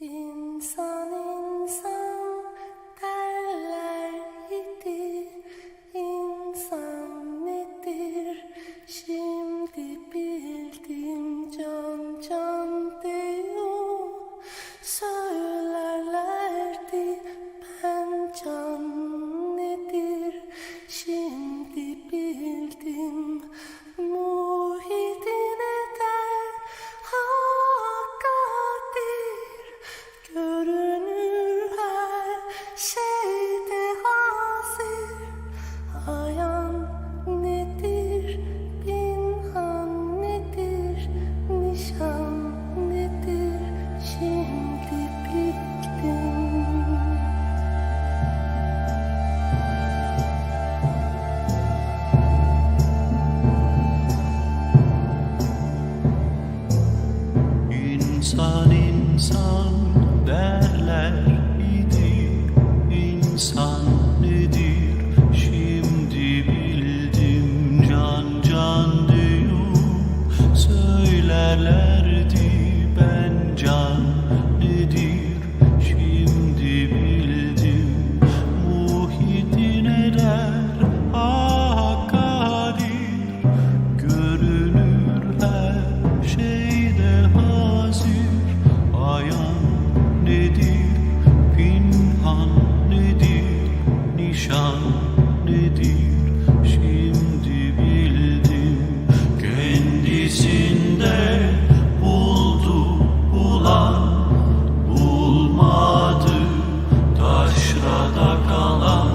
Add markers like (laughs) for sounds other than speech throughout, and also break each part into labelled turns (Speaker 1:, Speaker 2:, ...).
Speaker 1: Yeah. (laughs) insan derler idi insan. perişan nedir? Şimdi bildim.
Speaker 2: Kendisinde buldu bulan bulmadı. Taşrada kalan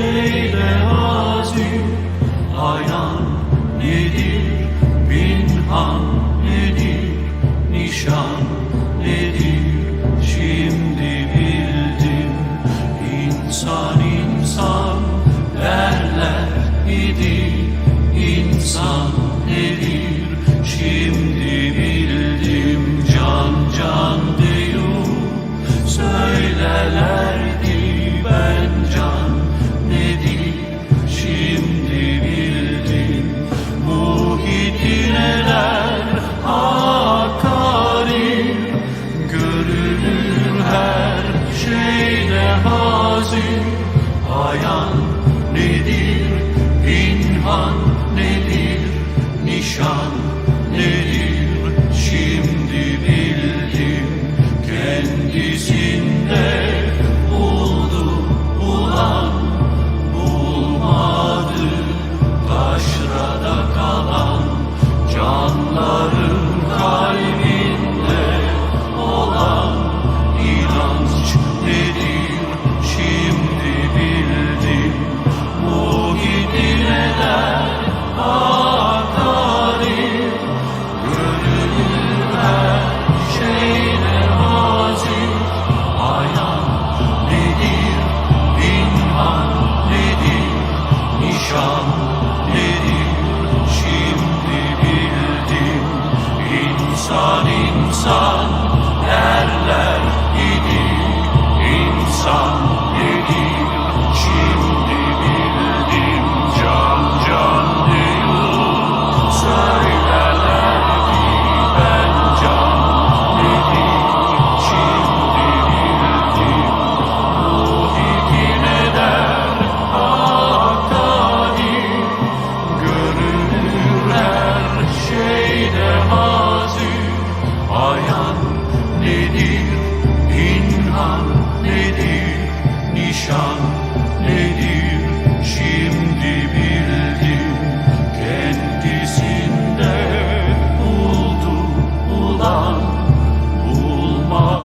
Speaker 2: eyle azim Ayan nedir, binhan nedir, nişan nedir? Şimdi bildim insan insan derler idi İnsan nedir? Şimdi hazin. Ayan nedir, pinhan nedir, nişan